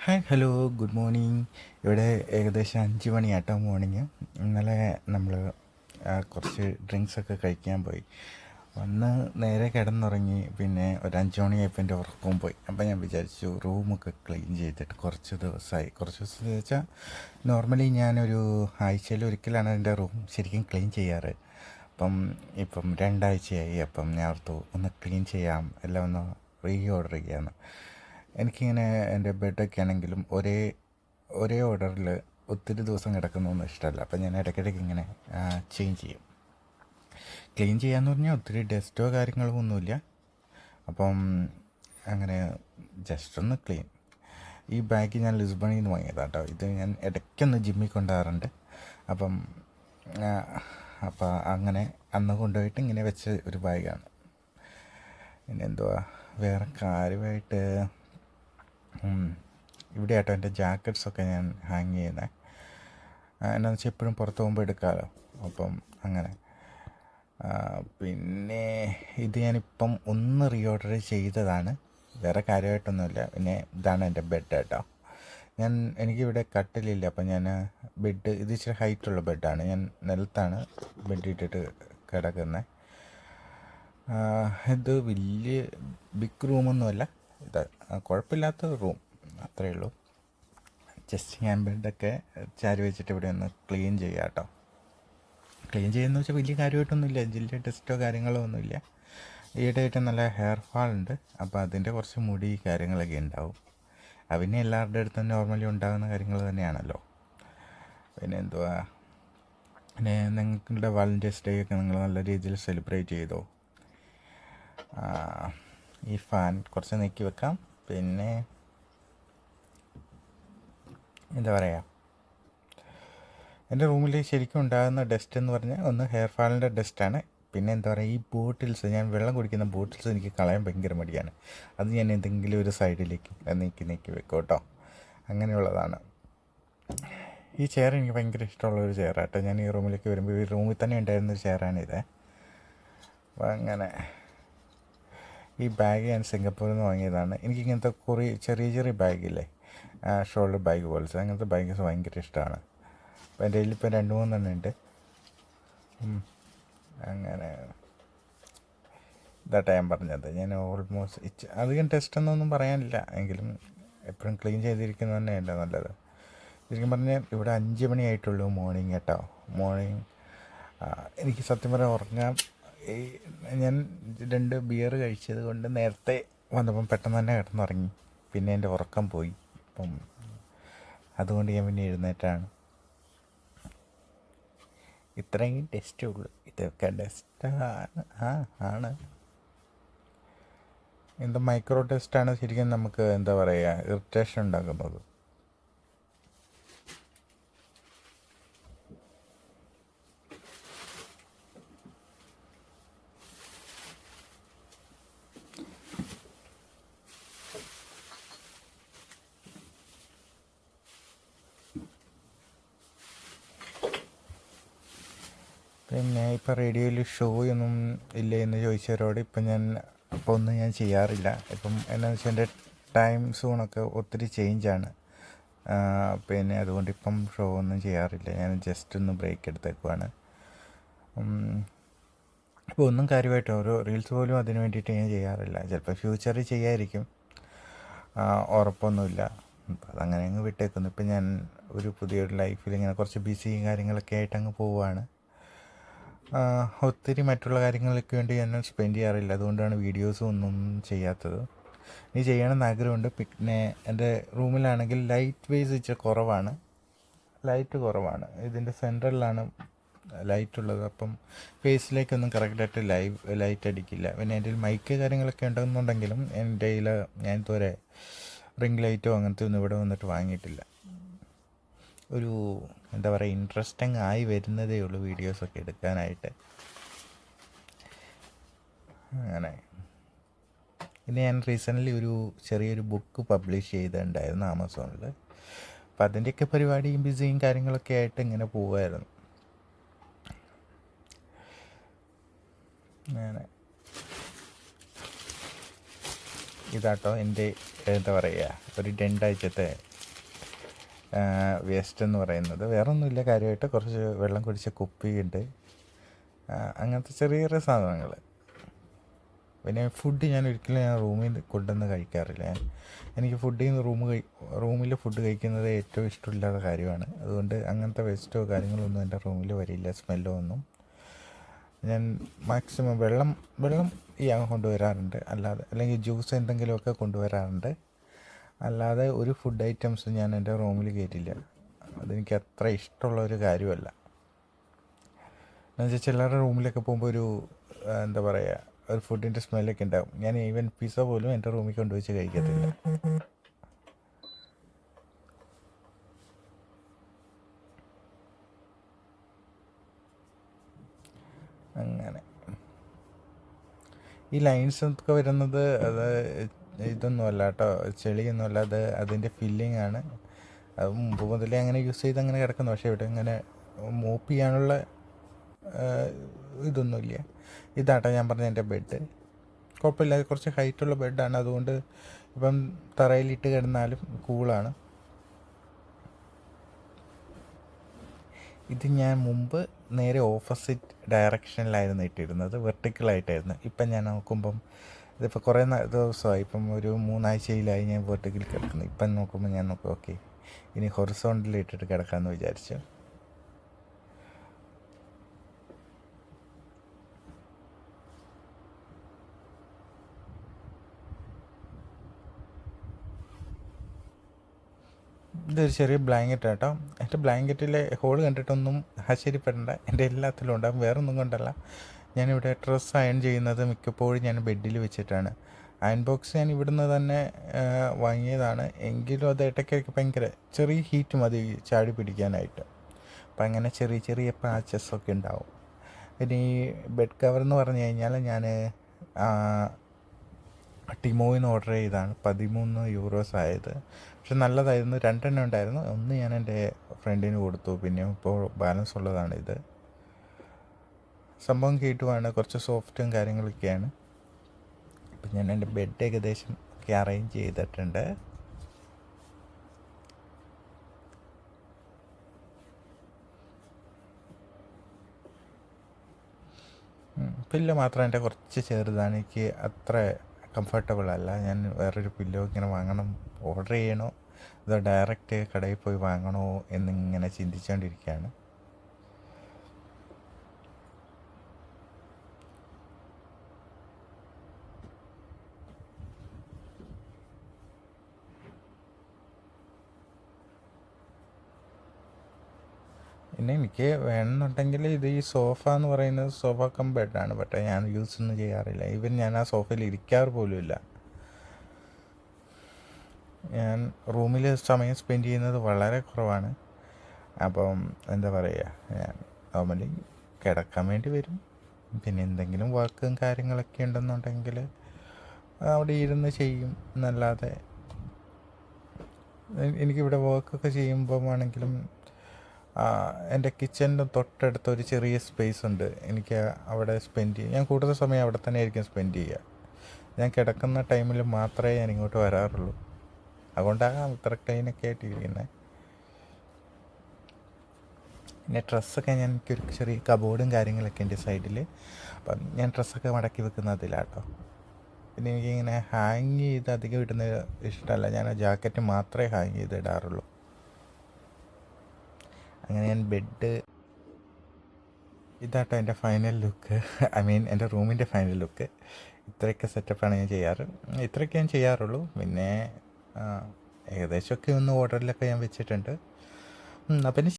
Hi hello good morning. ഇവിടെ ഏകദേശം അഞ്ച് മണിയാട്ടോ മോർണിംഗ്. ഇന്നലെ നമ്മൾ കുറച്ച് ഡ്രിങ്ക്സ് ഒക്കെ കഴിക്കാൻ പോയി. വന്ന് നേരെ കിടന്നുറങ്ങി പിന്നെ ഒരു അഞ്ച് മണിയായപ്പോൾ എന്റെ ഉറക്കവും പോയി. അപ്പോൾ ഞാൻ വിചാരിച്ചു റൂമൊക്കെ ക്ലീൻ ചെയ്തിട്ട് കുറച്ച് ദിവസമായി കുറച്ച് ദിവസം വെച്ചാൽ നോർമലി ഞാനൊരു ആഴ്ചയിൽ ഒരിക്കലാണ് എന്റെ റൂം ശരിക്കും ക്ലീൻ ചെയ്യാറ്. അപ്പം ഇപ്പം രണ്ടാഴ്ചയായി. അപ്പം ഞാൻ ഓർത്തു ഒന്ന് ക്ലീൻ ചെയ്യാം എല്ലാം ഒന്ന് റീ ഓർഡർ ചെയ്യാമെന്ന് എനിക്കിങ്ങനെ എന്റെ ബെഡൊക്കെ ആണെങ്കിലും ഒരേ ഒരേ ഓർഡറിൽ ഒത്തിരി ദിവസം കിടക്കുന്നൊന്നും ഇഷ്ടമല്ല. അപ്പം ഞാൻ ഇടയ്ക്കിടയ്ക്ക് ഇങ്ങനെ ചേഞ്ച് ചെയ്യും. ക്ലീൻ ചെയ്യാന്ന് പറഞ്ഞാൽ ഒത്തിരി ഡസ്റ്റോ കാര്യങ്ങളോ ഒന്നുമില്ല. അപ്പം അങ്ങനെ ജസ്റ്റ് ഒന്ന് ക്ലീൻ ഈ ബാഗ് ഞാൻ ലിസ്ബണിൽ നിന്ന് വാങ്ങിയതാണ് കേട്ടോ ഇത് ഞാൻ ഇടയ്ക്കൊന്ന് ജിമ്മിൽ കൊണ്ടുപോകാറുണ്ട് അപ്പം അപ്പം അങ്ങനെ അന്ന് കൊണ്ടുപോയിട്ട് ഇങ്ങനെ വെച്ച ഒരു ബാഗാണ് പിന്നെ എന്തുവാ? വേറെ കാര്യമായിട്ട് ഇവിടെ ആട്ടോ എന്റെ ജാക്കറ്റ്സൊക്കെ ഞാൻ ഹാങ് ചെയ്യുന്നത് എന്നാന്ന് വെച്ചാൽ എപ്പോഴും പുറത്ത് പോകുമ്പോൾ എടുക്കാമല്ലോ അപ്പം അങ്ങനെ. പിന്നെ ഇത് ഞാനിപ്പം ഒന്ന് റീ ഓർഡർ ചെയ്തതാണ്. വേറെ കാര്യമായിട്ടൊന്നുമില്ല. പിന്നെ ഇതാണ് എന്റെ ബെഡ് കേട്ടോ ഞാൻ എനിക്കിവിടെ കട്ടിലില്ല. അപ്പം ഞാൻ ബെഡ് ഇത് ഇച്ചിരി ഹൈറ്റുള്ള ബെഡാണ്. ഞാൻ നിലത്താണ് ബെഡ് ഇട്ടിട്ട് കിടക്കുന്നത് ഇത് വലിയ ബിഗ് റൂമൊന്നുമല്ല. ഇത് കുഴപ്പമില്ലാത്ത റൂം അത്രയേ ഉള്ളൂ. ജസ്റ്റ് ഞാൻ ബെഡൊക്കെ ചാരി വെച്ചിട്ട് ഇവിടെ ഒന്ന് ക്ലീൻ ചെയ്യാം കേട്ടോ. ക്ലീൻ ചെയ്യുന്ന വെച്ചാൽ വലിയ കാര്യമായിട്ടൊന്നുമില്ല. ജില്ല ടെസ്റ്റോ കാര്യങ്ങളോ ഒന്നുമില്ല. ഈയിടെയായിട്ട് നല്ല ഹെയർ ഫാൾ ഉണ്ട്. അപ്പോൾ അതിന്റെ കുറച്ച് മുടി കാര്യങ്ങളൊക്കെ ഉണ്ടാവും. പിന്നെ എല്ലാവരുടെ അടുത്തും നോർമലി ഉണ്ടാകുന്ന കാര്യങ്ങൾ തന്നെയാണല്ലോ. പിന്നെ എന്തുവാ? പിന്നെ നിങ്ങളുടെ വാലന്റൈൻസ് ഡേ ഒക്കെ നിങ്ങൾ നല്ല രീതിയിൽ സെലിബ്രേറ്റ് ചെയ്തോ? ഈ ഫാൻ കുറച്ച് നീക്കി വെക്കാം. പിന്നെ എന്താ പറയുക എന്റെ റൂമിൽ ശരിക്കും ഉണ്ടാകുന്ന ഡസ്റ്റ് എന്ന് പറഞ്ഞാൽ ഒന്ന് ഹെയർ ഫാളിന്റെ ഡസ്റ്റാണ് പിന്നെ എന്താ പറയുക ഈ ബോട്ടിൽസ് ഞാൻ വെള്ളം കുടിക്കുന്ന ബോട്ടിൽസ് എനിക്ക് കളയാൻ ഭയങ്കര മടിയാണ്. അത് ഞാൻ എന്തെങ്കിലും ഒരു സൈഡിലേക്ക് നീക്കി നീക്കി വെക്കും കേട്ടോ. അങ്ങനെയുള്ളതാണ്. ഈ ചെയർ എനിക്ക് ഭയങ്കര ഇഷ്ടമുള്ള ഒരു ചെയറാട്ടോ ഞാൻ ഈ റൂമിലേക്ക് വരുമ്പോൾ ഈ റൂമിൽ തന്നെ ഉണ്ടായിരുന്ന ഒരു ചെയറാണിത് അപ്പം അങ്ങനെ. ഈ ബാഗ് ഞാൻ സിംഗപ്പൂരിൽ നിന്ന് വാങ്ങിയതാണ് എനിക്കിങ്ങനത്തെ കുറേ ചെറിയ ചെറിയ ബാഗില്ലേ ഷോൾഡർ ബാഗ് പോലത്തെ. അങ്ങനത്തെ ബാഗ്സ് ഭയങ്കര ഇഷ്ടമാണ് അപ്പോൾ എന്റെ കയ്യിൽ ഇപ്പോൾ രണ്ട് മൂന്നെണ്ണം ഉണ്ട്. അങ്ങനെ. ഇതാട്ടാ ഞാൻ പറഞ്ഞത്. ഞാൻ ഓൾമോസ്റ്റ് അധികം ടെസ്റ്റ് എന്നൊന്നും പറയാനില്ല. എങ്കിലും എപ്പോഴും ക്ലീൻ ചെയ്തിരിക്കുന്നത് തന്നെയല്ല നല്ലത്. ശരിക്കും പറഞ്ഞാൽ ഇവിടെ അഞ്ച് മണിയായിട്ടുള്ളൂ മോർണിംഗ് കേട്ടോ മോർണിംഗ് എനിക്ക് സത്യം പറഞ്ഞാൽ ഉറങ്ങാൻ ഞാൻ രണ്ട് ബിയർ കഴിച്ചത് കൊണ്ട് നേരത്തെ വന്നപ്പം പെട്ടെന്ന് തന്നെ കിടന്നുറങ്ങി. പിന്നെ എന്റെ ഉറക്കം പോയി. അപ്പം അതുകൊണ്ട് ഞാൻ പിന്നെ എഴുന്നേറ്റാണ്. ഇത്രയും ടെസ്റ്റേ ഉള്ളൂ. ഇതൊക്കെ ടെസ്റ്റാണ് ആ ആണ്. എന്താ മൈക്രോ ടെസ്റ്റാണ് ശരിക്കും നമുക്ക് എന്താ പറയുക ഇറിറ്റേഷൻ ഉണ്ടാക്കുന്നത് പിന്നെ ഇപ്പം റേഡിയോയിൽ ഒന്നും ഇല്ലേ എന്ന് ചോദിച്ചവരോട് ഇപ്പം ഞാൻ ഇപ്പോൾ ഒന്നും ഞാൻ ചെയ്യാറില്ല. ഇപ്പം എന്നാന്ന് വെച്ചാൽ എന്റെ ടൈം സോണൊക്കെ ഒത്തിരി ചേഞ്ചാണ് പിന്നെ അതുകൊണ്ട് ഇപ്പം ഷോ ഒന്നും ചെയ്യാറില്ല. ഞാൻ ജസ്റ്റ് ഒന്ന് ബ്രേക്ക് എടുത്തേക്കുവാണ്. ഇപ്പോൾ ഒന്നും കാര്യമായിട്ട് ഓരോ റീൽസ് പോലും അതിന് വേണ്ടിയിട്ട് ഞാൻ ചെയ്യാറില്ല. ചിലപ്പോൾ ഫ്യൂച്ചറിൽ ചെയ്യായിരിക്കും. ഉറപ്പൊന്നുമില്ല. അതങ്ങനെ അങ്ങ് വിട്ടേക്കുന്നു. ഇപ്പം ഞാൻ ഒരു പുതിയൊരു ലൈഫിൽ ഇങ്ങനെ കുറച്ച് ബിസി കാര്യങ്ങളൊക്കെ ആയിട്ട് അങ്ങ് പോവുകയാണ് ഒത്തിരി മറ്റുള്ള കാര്യങ്ങൾക്ക് വേണ്ടി ഞാൻ സ്പെൻഡ് ചെയ്യാറില്ല. അതുകൊണ്ടാണ് വീഡിയോസും ഒന്നും ചെയ്യാത്തത്. ഇനി ചെയ്യണമെന്ന് ആഗ്രഹമുണ്ട്. പിന്നെ എന്റെ റൂമിലാണെങ്കിൽ ലൈറ്റ് വേസ് ഇച്ചിരി കുറവാണ്. ലൈറ്റ് കുറവാണ്. ഇതിന്റെ സെൻട്രലിലാണ് ലൈറ്റ് ഉള്ളത്. അപ്പം ഫേസിലേക്കൊന്നും കറക്റ്റായിട്ട് ലൈവ് ലൈറ്റ് അടിക്കില്ല. പിന്നെ എന്റെ മൈക്ക് കാര്യങ്ങളൊക്കെ ഉണ്ടെന്നുണ്ടെങ്കിലും എന്റെ കയ്യിൽ ഞാൻ ഇതുവരെ റിംഗ് ലൈറ്റോ അങ്ങനത്തെ ഒന്നും ഇവിടെ വന്നിട്ട് വാങ്ങിയിട്ടില്ല. ഒരു എന്താ പറയുക ഇൻട്രസ്റ്റിംഗ് ആയി വരുന്നതേ ഉള്ളൂ വീഡിയോസൊക്കെ എടുക്കാനായിട്ട്. അങ്ങനെ. ഇനി ഞാൻ റീസെന്റ്ലി ഒരു ചെറിയൊരു ബുക്ക് പബ്ലിഷ് ചെയ്തിട്ടുണ്ടായിരുന്നു ആമസോണിൽ അപ്പം അതിന്റെയൊക്കെ പരിപാടിയും ബിസിയും കാര്യങ്ങളൊക്കെ ആയിട്ട് ഇങ്ങനെ പോവായിരുന്നു. അങ്ങനെ. ഇതാട്ടോ എന്റെ എന്താ പറയുക ഒരു രണ്ടാഴ്ചത്തെ വേസ്റ്റ് എന്ന് പറയുന്നത്. വേറൊന്നുമില്ല കാര്യമായിട്ട് കുറച്ച് വെള്ളം കുടിച്ച കുപ്പിയുണ്ട്. അങ്ങനത്തെ ചെറിയ ചെറിയ സാധനങ്ങൾ പിന്നെ ഫുഡ് ഞാൻ ഒരിക്കലും ഞാൻ റൂമിൽ കൊണ്ടുവന്ന് കഴിക്കാറില്ല. ഞാൻ എനിക്ക് ഫുഡിൽ നിന്ന് റൂം കഴി റൂമിൽ ഫുഡ് കഴിക്കുന്നത് ഏറ്റവും ഇഷ്ടമില്ലാത്ത കാര്യമാണ്. അതുകൊണ്ട് അങ്ങനത്തെ വേസ്റ്റോ കാര്യങ്ങളൊന്നും എന്റെ റൂമിൽ വരില്ല സ്മെല്ലോ ഒന്നും. ഞാൻ മാക്സിമം വെള്ളം വെള്ളം ഞാൻ കൊണ്ടുവരാറുണ്ട്. അല്ലാതെ അല്ലെങ്കിൽ ജ്യൂസ് എന്തെങ്കിലുമൊക്കെ കൊണ്ടുവരാറുണ്ട്. അല്ലാതെ ഒരു ഫുഡ് ഐറ്റംസ് ഞാൻ എന്റെ റൂമിൽ കയറ്റില്ല അതെനിക്ക് അത്ര ഇഷ്ടമുള്ള ഒരു കാര്യമല്ല. എന്നുവെച്ചാൽ ചിലരുടെ റൂമിലൊക്കെ പോകുമ്പോൾ ഒരു എന്താ പറയുക ഒരു ഫുഡിന്റെ സ്മെല്ലൊക്കെ ഉണ്ടാകും ഞാൻ ഈവൻ പിസ്സ പോലും എന്റെ റൂമിൽ കൊണ്ടുവച്ച് കഴിക്കത്തില്ല. അങ്ങനെ. ഈ ലൈൻസ് ഒക്കെ വരുന്നത് അത് ഇതൊന്നുമല്ല കേട്ടോ ചെളിയൊന്നുമല്ല അത് അതിന്റെ ഫില്ലിംഗ് ആണ് അത് മുമ്പ് മുതലേ അങ്ങനെ യൂസ് ചെയ്ത് അങ്ങനെ കിടക്കുന്നു. പക്ഷേ ഇവിടെ ഇങ്ങനെ മൂപ്പ് ചെയ്യാനുള്ള ഇതൊന്നുമില്ല. ഇതാട്ടോ ഞാൻ പറഞ്ഞ എന്റെ ബെഡ്. കുഴപ്പമില്ല. കുറച്ച് ഹൈറ്റുള്ള ബെഡാണ്. അതുകൊണ്ട് ഇപ്പം തറയിലിട്ട് കിടന്നാലും കൂളാണ്. ഇത് ഞാൻ മുമ്പ് നേരെ ഓപ്പോസിറ്റ് ഡയറക്ഷനിലായിരുന്നു ഇട്ടിരുന്നത്. വെർട്ടിക്കലായിട്ടായിരുന്നു. ഇപ്പം ഞാൻ നോക്കുമ്പം ഇതിപ്പോൾ കുറേ ദിവസമായി ഇപ്പം ഒരു മൂന്നാഴ്ചയിലായി ഞാൻ വെർട്ടിക്കൽ കിടക്കുന്നു. ഇപ്പം നോക്കുമ്പോൾ ഞാൻ നോക്കും ഓക്കെ ഇനി ഹൊറിസോണ്ടിൽ ഇട്ടിട്ട് കിടക്കാമെന്ന് വിചാരിച്ചു. ഇതൊരു ചെറിയ ബ്ലാങ്കറ്റ് കേട്ടോ എന്റെ ബ്ലാങ്കറ്റിലെ ഹോൾ കണ്ടിട്ടൊന്നും ആശ്ചര്യപ്പെടേണ്ട. എന്റെ എല്ലാത്തിലും ഉണ്ടാകും വേറൊന്നും കൊണ്ടല്ല. ഞാനിവിടെ ഡ്രസ്സ് അയൺ ചെയ്യുന്നത് മിക്കപ്പോഴും ഞാൻ ബെഡിൽ വെച്ചിട്ടാണ്. അയൺ ബോക്സ് ഞാൻ ഇവിടുന്ന് തന്നെ വാങ്ങിയതാണ്. എങ്കിലും അത് ഇടയ്ക്കിടയ്ക്ക് ഭയങ്കര ചെറിയ ഹീറ്റ് മതി ചാടി പിടിക്കാനായിട്ട്. അപ്പം അങ്ങനെ ചെറിയ ചെറിയ പാച്ചസ് ഒക്കെ ഉണ്ടാവും. പിന്നെ ഈ ബെഡ് കവർ എന്ന് പറഞ്ഞു കഴിഞ്ഞാൽ ഞാൻ ടിമോയിൽ നിന്ന് ഓർഡർ ചെയ്തതാണ്. പതിമൂന്ന് യൂറോസ് ആയത്. പക്ഷെ നല്ലതായിരുന്നു. രണ്ടെണ്ണം ഉണ്ടായിരുന്നു. ഒന്ന് ഞാൻ എന്റെ ഫ്രണ്ടിന് കൊടുത്തു. പിന്നെ ഇപ്പോൾ ബാലൻസ് ഉള്ളതാണ് ഇത്. സംഭവം കേട്ടുമാണ് കുറച്ച് സോഫ്റ്റും കാര്യങ്ങളൊക്കെയാണ്. അപ്പം ഞാൻ എന്റെ ബെഡ് ഏകദേശം ഒക്കെ അറേഞ്ച് ചെയ്തിട്ടുണ്ട്. പില്ലോ മാത്രം എന്റെ കുറച്ച് ചെറുതാണ്. എനിക്ക് അത്ര കംഫർട്ടബിൾ അല്ല. ഞാൻ വേറൊരു പില്ലോ ഇങ്ങനെ വാങ്ങണം ഓർഡർ ചെയ്യണോ? അതോ ഡയറക്റ്റ് കടയിൽ പോയി വാങ്ങണോ എന്നിങ്ങനെ ചിന്തിച്ചുകൊണ്ടിരിക്കുകയാണ് പിന്നെ എനിക്ക് വേണമെന്നുണ്ടെങ്കിൽ ഇത് ഈ സോഫ എന്ന് പറയുന്നത് സോഫ കം ബെഡാണ് ബട്ട് ഞാൻ യൂസ് ഒന്നും ചെയ്യാറില്ല. ഈവൻ ഞാൻ ആ സോഫയിൽ ഇരിക്കാറ് പോലും ഇല്ല. ഞാൻ റൂമിൽ സമയം സ്പെൻഡ് ചെയ്യുന്നത് വളരെ കുറവാണ്. അപ്പം എന്താ പറയുക ഞാൻ നോർമലി കിടക്കാൻ വേണ്ടി വരും. പിന്നെ എന്തെങ്കിലും വർക്കും കാര്യങ്ങളൊക്കെ ഉണ്ടെന്നുണ്ടെങ്കിൽ അവിടെ ഇരുന്ന് ചെയ്യും. എന്നല്ലാതെ എനിക്കിവിടെ വർക്കൊക്കെ ചെയ്യുമ്പോൾ ആണെങ്കിലും എന്റെ കിച്ചന്റെ തൊട്ടടുത്ത് ഒരു ചെറിയ സ്പേസ് ഉണ്ട്. എനിക്ക് അവിടെ സ്പെൻഡ് ചെയ്യാം. ഞാൻ കൂടുതൽ സമയം അവിടെ തന്നെ ആയിരിക്കും സ്പെൻഡ് ചെയ്യുക. ഞാൻ കിടക്കുന്ന ടൈമിൽ മാത്രമേ ഞാൻ ഇങ്ങോട്ട് വരാറുള്ളൂ. അതുകൊണ്ടാകാം ഇത്ര ക്ലീനൊക്കെ ആയിട്ടിരിക്കുന്നത് പിന്നെ ഡ്രസ്സൊക്കെ ഞാൻ എനിക്കൊരു ചെറിയ കബോർഡും കാര്യങ്ങളൊക്കെ എന്റെ സൈഡിൽ അപ്പം ഞാൻ ഡ്രസ്സൊക്കെ മടക്കി വെക്കുന്നതിലാട്ടോ പിന്നെ എനിക്കിങ്ങനെ ഹാങ് ചെയ്ത് അധികം ഇടുന്നത് ഇഷ്ടമല്ല. ഞാൻ ജാക്കറ്റ് മാത്രമേ ഹാങ് ചെയ്ത് ഇടാറുള്ളൂ. അങ്ങനെ ഞാൻ ബെഡ് ഇതാട്ടോ എന്റെ ഫൈനൽ ലുക്ക് ഐ മീൻ എന്റെ റൂമിന്റെ ഫൈനൽ ലുക്ക് ഇത്രയൊക്കെ സെറ്റപ്പാണ് ഞാൻ ചെയ്യാറ്. ഇത്രയൊക്കെ ഞാൻ ചെയ്യാറുള്ളൂ. പിന്നെ ഏകദേശമൊക്കെ ഒന്ന് ഓർഡറിലൊക്കെ ഞാൻ വെച്ചിട്ടുണ്ട്. അപ്പം